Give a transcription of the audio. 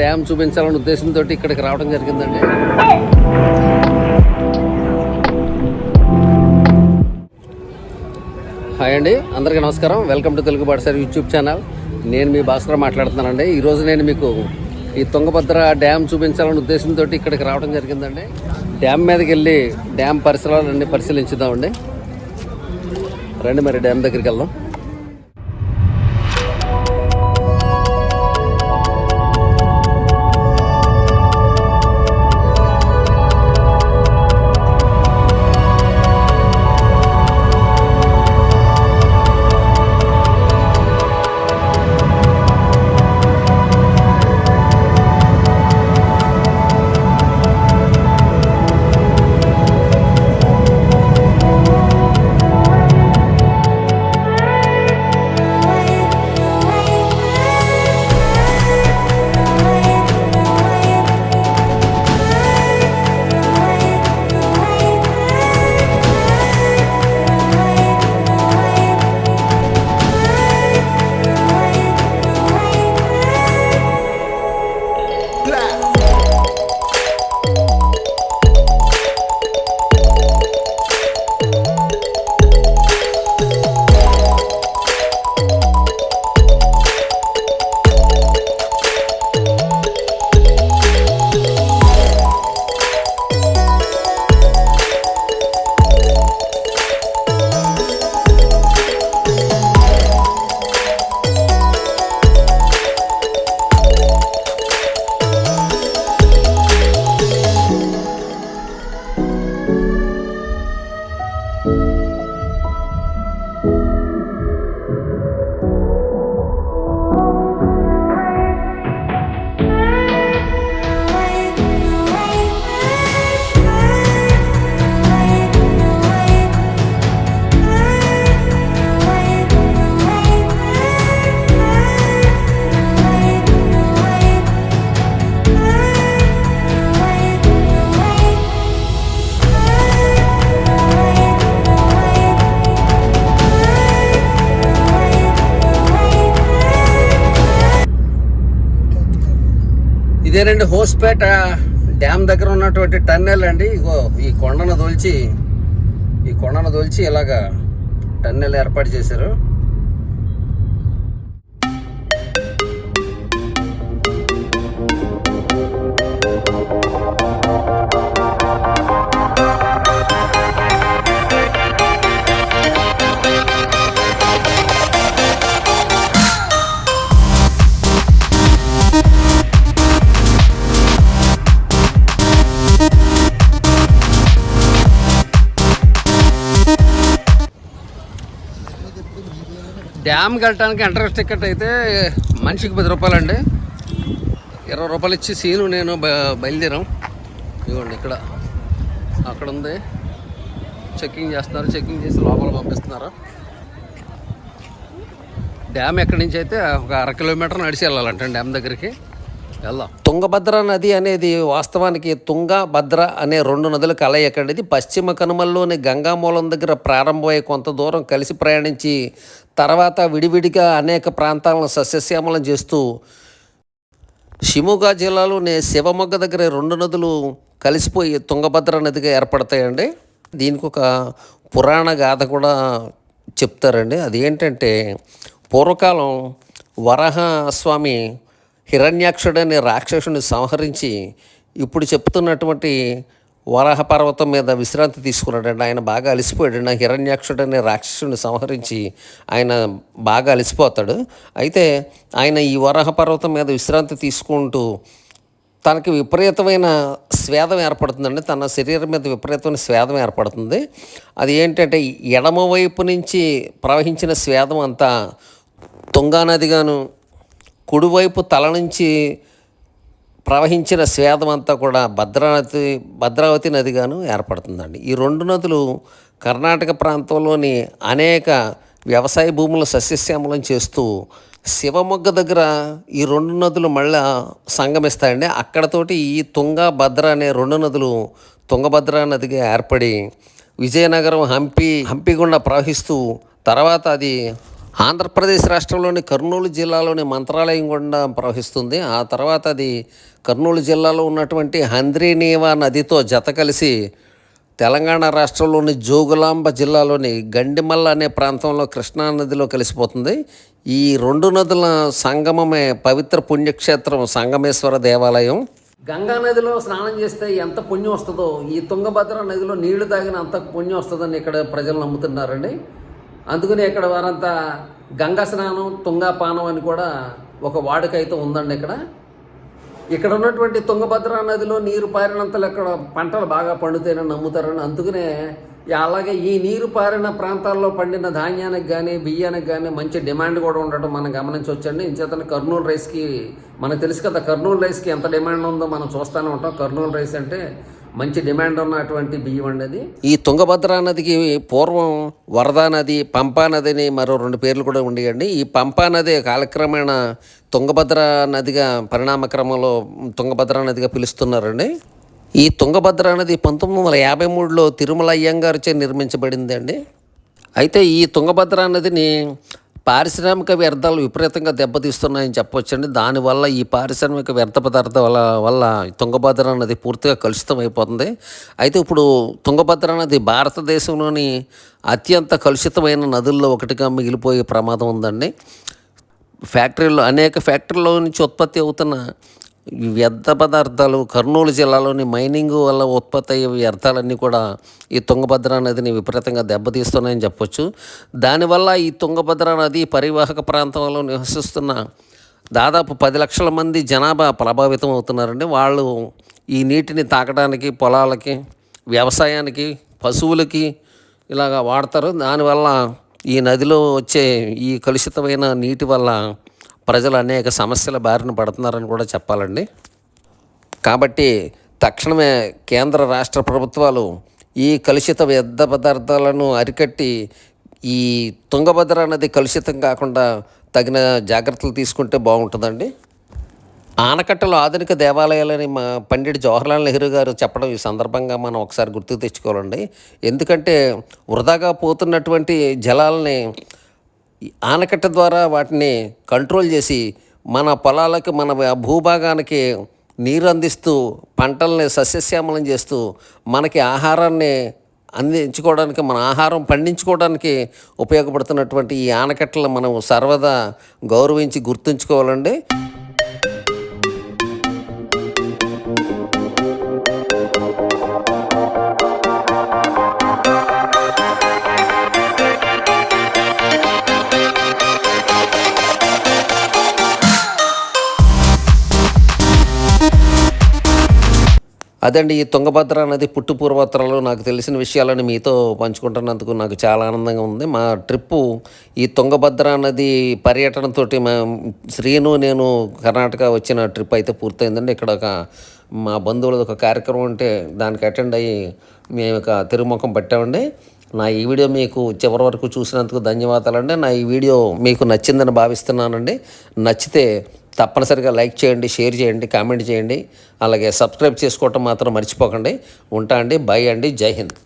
Dam చూపించాలనే ఉద్దేశంతో ఇక్కడికి రావడం జరిగిందండి. హాయ్ అండి అందరికీ నమస్కారం. Welcome to Telugu బాడసారి YouTube channel. నేను మీ భాస్కర్ మాట్లాడుతున్నానండి. ఈరోజు నేను మీకు ఈ తుంగభద్ర డ్యామ్ చూపించాలనే ఉద్దేశంతో ఇక్కడికి రావడం జరిగిందండి. డ్యామ్ మీదకి వెళ్ళి డ్యామ్ పరిసరాలన్నీ పరిశీలించుదామండి. రండి మరి డ్యామ్ దగ్గరికి వెళ్దాం. ఇదేనండి హోస్పేట డ్యామ్ దగ్గర ఉన్నటువంటి టన్నెల్ అండి. ఇగో ఈ కొండను దోల్చి ఈ కొండను దోల్చి ఇలాగా టన్నెల్ ఏర్పాటు చేశారు. డ్యామ్కి కట్టడానికి ఎంట్రన్స్ టికెట్ అయితే మనిషికి పది రూపాయలు అండి ఇరవై రూపాయలు ఇచ్చి సీను నేను బ- బయలుదేరాం. ఇదిగోండి ఇక్కడ. అక్కడ ఉంది. చెక్కింగ్ చేస్తున్నారు. చెక్కింగ్ చేసి లోపల పంపిస్తున్నారు? డ్యామ్ ఎక్కడి నుంచి అయితే ఒక అర కిలోమీటర్ నడిచి వెళ్ళాలంట డ్యామ్ దగ్గరికి. తుంగభద్ర నది అనేది వాస్తవానికి తుంగ భద్ర అనే రెండు నదుల కలయిక అండి ఇది పశ్చిమ కనుమల్లోని గంగామూలం దగ్గర ప్రారంభమై కొంత దూరం కలిసి ప్రయాణించి తర్వాత విడివిడిగా అనేక ప్రాంతాలను సస్యశ్యామలం చేస్తూ షిమోగా జిల్లాలోని శివమొగ్గ దగ్గర రెండు నదులు కలిసిపోయి తుంగభద్ర నదిగా ఏర్పడతాయండి. దీనికి ఒక పురాణ గాథ కూడా చెప్తారండి. అది ఏంటంటే పూర్వకాలం వరహ స్వామి హిరణ్యాక్షుడు రాక్షసుని సంహరించి ఇప్పుడు చెప్తున్నటువంటి వరాహ పర్వతం మీద విశ్రాంతి తీసుకున్నాడండి ఆయన బాగా అలసిపోయాడు. ఆ హిరణ్యాక్షుడు అనే రాక్షసుని సంహరించి ఆయన బాగా అలసిపోతాడు. అయితే ఆయన ఈ వరాహ పర్వతం మీద విశ్రాంతి తీసుకుంటూ తనకి విపరీతమైన స్వేదం ఏర్పడుతుందండి. తన శరీరం మీద విపరీతమైన స్వేదం ఏర్పడుతుంది. అది ఏంటంటే ఎడమ వైపు నుంచి ప్రవహించిన స్వేదం అంతా తుంగా నదిగాను కుడివైపు తల నుంచి ప్రవహించిన స్వేదమంతా కూడా భద్రావతి భద్రావతి నదిగాను ఏర్పడుతుందండి. ఈ రెండు నదులు కర్ణాటక ప్రాంతంలోని అనేక వ్యవసాయ భూములు సస్యశ్యామలం చేస్తూ శివమొగ్గ దగ్గర ఈ రెండు నదులు మళ్ళా సంగమిస్తాయండి. అక్కడతోటి ఈ తుంగ భద్ర అనే రెండు నదులు తుంగభద్ర నదిగా ఏర్పడి విజయనగరం హంపి హంపి గుండా ప్రవహిస్తూ తర్వాత అది ఆంధ్రప్రదేశ్ రాష్ట్రంలోని కర్నూలు జిల్లాలోని మంత్రాలయం గుండా ప్రవహిస్తుంది. ఆ తర్వాత అది కర్నూలు జిల్లాలో ఉన్నటువంటి హంద్రీనీవా నదితో జత కలిసి తెలంగాణ రాష్ట్రంలోని జోగులాంబ జిల్లాలోని గండిమల్ల అనే ప్రాంతంలో కృష్ణా నదిలో కలిసిపోతుంది. ఈ రెండు నదుల సంగమమే పవిత్ర పుణ్యక్షేత్రం సంగమేశ్వర దేవాలయం. గంగా నదిలో స్నానం చేస్తే ఎంత పుణ్యం వస్తుందో ఈ తుంగభద్ర నదిలో నీళ్ళు తాగిన అంత పుణ్యం వస్తుందని ఇక్కడ ప్రజలు నమ్ముతున్నారండి. అందుకని ఇక్కడ వారంతా గంగా స్నానం తుంగాపానం అని కూడా ఒక వాడుక అయితే ఉందండి ఇక్కడ. ఇక్కడ ఉన్నటువంటి తుంగభద్ర నదిలో నీరు పారినంతలో ఇక్కడ పంటలు బాగా పండుతాయని నమ్ముతారని అందుకనే అలాగే ఈ నీరు పారిన ప్రాంతాల్లో పండిన ధాన్యానికి కానీ బియ్యానికి కానీ మంచి డిమాండ్ కూడా ఉండటం మనం గమనించవచ్చండి. ఇంచేతన కర్నూలు రైస్కి మనకు తెలుసు కదా కర్నూలు రైస్కి ఎంత డిమాండ్ ఉందో మనం చూస్తూనే ఉంటాం. కర్నూలు రైస్ అంటే మంచి డిమాండ్ ఉన్నటువంటి బియ్యం అండి అది ఈ తుంగభద్ర నదికి పూర్వం వరదా నది పంపా నది అని మరో రెండు పేర్లు కూడా ఉండేయండి. ఈ పంపా నది కాలక్రమేణా తుంగభద్ర నదిగా పరిణామ క్రమంలో తుంగభద్ర నదిగా పిలుస్తున్నారండి. ఈ తుంగభద్ర నది పంతొమ్మిది వందల యాభై మూడులో తిరుమల అయ్యంగారుచే నిర్మించబడిందండి. అయితే ఈ తుంగభద్ర నదిని పారిశ్రామిక వ్యర్థాలు విపరీతంగా దెబ్బతీస్తున్నాయని చెప్పవచ్చండి దానివల్ల ఈ పారిశ్రామిక వ్యర్థ పదార్థాల వల్ల వల్ల తుంగభద్ర నది పూర్తిగా కలుషితం అయిపోతుంది. అయితే ఇప్పుడు తుంగభద్ర నది భారతదేశంలోని అత్యంత కలుషితమైన నదుల్లో ఒకటిగా మిగిలిపోయే ప్రమాదం ఉందండి. ఫ్యాక్టరీలో అనేక ఫ్యాక్టరీలో నుంచి ఉత్పత్తి అవుతున్న వ్యర్థ పదార్థాలు కర్నూలు జిల్లాలోని మైనింగ్ వల్ల ఉత్పత్తి అయ్యే వ్యర్థాలన్నీ కూడా ఈ తుంగభద్ర నదిని విపరీతంగా దెబ్బతీస్తున్నాయని చెప్పొచ్చు. దానివల్ల ఈ తుంగభద్ర నది పరివాహక ప్రాంతంలో నివసిస్తున్న దాదాపు పది లక్షల మంది జనాభా ప్రభావితం అవుతున్నారండి. వాళ్ళు ఈ నీటిని తాగడానికి పొలాలకి వ్యవసాయానికి పశువులకి ఇలాగా వాడతారు. దానివల్ల ఈ నదిలో వచ్చే ఈ కలుషితమైన నీటి వల్ల ప్రజలు అనేక సమస్యల బారిన పడుతున్నారని కూడా చెప్పాలండి. కాబట్టి తక్షణమే కేంద్ర రాష్ట్ర ప్రభుత్వాలు ఈ కలుషిత వ్యర్థ పదార్థాలను అరికట్టి ఈ తుంగభద్ర నది కలుషితం కాకుండా తగిన జాగ్రత్తలు తీసుకుంటే బాగుంటుందండి. ఆనకట్టలో ఆధునిక దేవాలయాలని మా పండిట్ జవహర్లాల్ నెహ్రూ గారు చెప్పడం ఈ సందర్భంగా మనం ఒకసారి గుర్తుకు తెచ్చుకోవాలండి. ఎందుకంటే వృధాగా పోతున్నటువంటి జలాలని ఆనకట్ట ద్వారా వాటిని కంట్రోల్ చేసి మన పొలాలకు మన భూభాగానికి నీరు అందిస్తూ పంటల్ని సస్యశ్యామలం చేస్తూ మనకి ఆహారాన్ని అందించుకోవడానికి మన ఆహారం పండించుకోవడానికి ఉపయోగపడుతున్నటువంటి ఈ ఆనకట్టలు మనం సర్వదా గౌరవించి గుర్తుంచుకోవాలండి. అదండి ఈ తుంగభద్ర నది పుట్టు పూర్వోత్తరాలు నాకు తెలిసిన విషయాలను మీతో పంచుకుంటున్నందుకు నాకు చాలా ఆనందంగా ఉంది. మా ట్రిప్పు ఈ తుంగభద్ర నది పర్యటనతో మా శ్రీను నేను కర్ణాటక వచ్చిన ట్రిప్ అయితే పూర్తయిందండి. ఇక్కడ ఒక మా బంధువులది ఒక కార్యక్రమం ఉంటే దానికి అటెండ్ అయ్యి మేము ఒక తిరుముఖం పట్టామండి. నా ఈ వీడియో మీకు చివరి వరకు చూసినందుకు ధన్యవాదాలండి. నా ఈ వీడియో మీకు నచ్చిందని భావిస్తున్నానండి. నచ్చితే తప్పనిసరిగా లైక్ చేయండి షేర్ చేయండి కామెంట్ చేయండి. అలాగే సబ్స్క్రైబ్ చేసుకోవటం మాత్రం మర్చిపోకండి. ఉంటా అండి బై అండి జై హింద్.